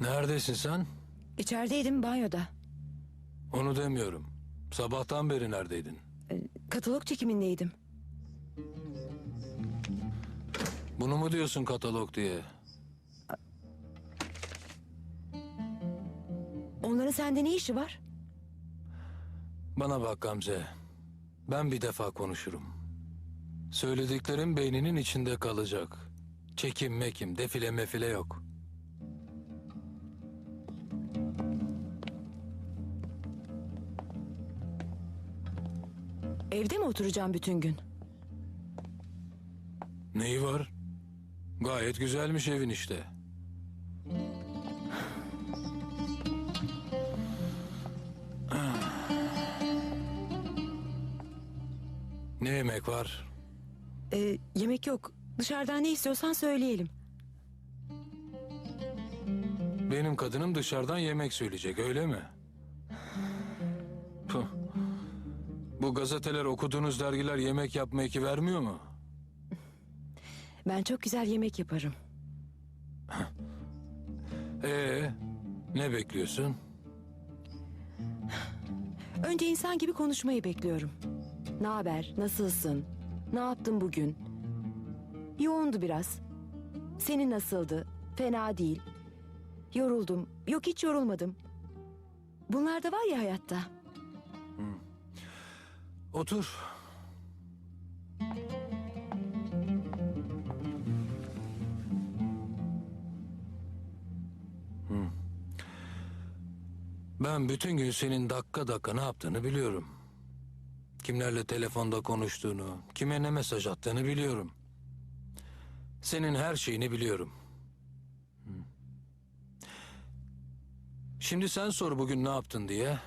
Neredesin sen? İçerideydim banyoda. Onu demiyorum. Sabahtan beri neredeydin? Ee, Katalog çekimindeydim. Bunu mu diyorsun katalog diye? Onların sende ne işi var? Bana bak Gamze. Ben bir defa konuşurum. Söylediklerim beyninin içinde kalacak. Çekim mekim, defile mefile yok. Evde mi oturacağım bütün gün? Neyi var? Gayet güzelmiş evin işte. Ne yemek var? Ee, yemek yok. Dışarıdan ne istiyorsan söyleyelim. Benim kadınım dışarıdan yemek söyleyecek öyle mi? Bu gazeteler okuduğunuz dergiler yemek yapma eki vermiyor mu? Ben çok güzel yemek yaparım. Ee, ne bekliyorsun? Önce insan gibi konuşmayı bekliyorum. Ne haber? Nasılsın? Ne yaptın bugün? Yoğundu biraz. Senin nasıldı? Fena değil. Yoruldum. Yok hiç yorulmadım. Bunlar da var ya hayatta. Otur. Ben bütün gün senin dakika dakika ne yaptığını biliyorum. Kimlerle telefonda konuştuğunu, kime ne mesaj attığını biliyorum. Senin her şeyini biliyorum. Şimdi sen sor bugün ne yaptın diye.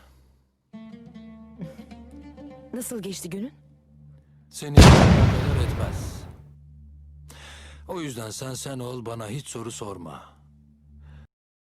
Nasıl geçti günün? Seni kadar etmez. O yüzden sen sen ol bana hiç soru sorma.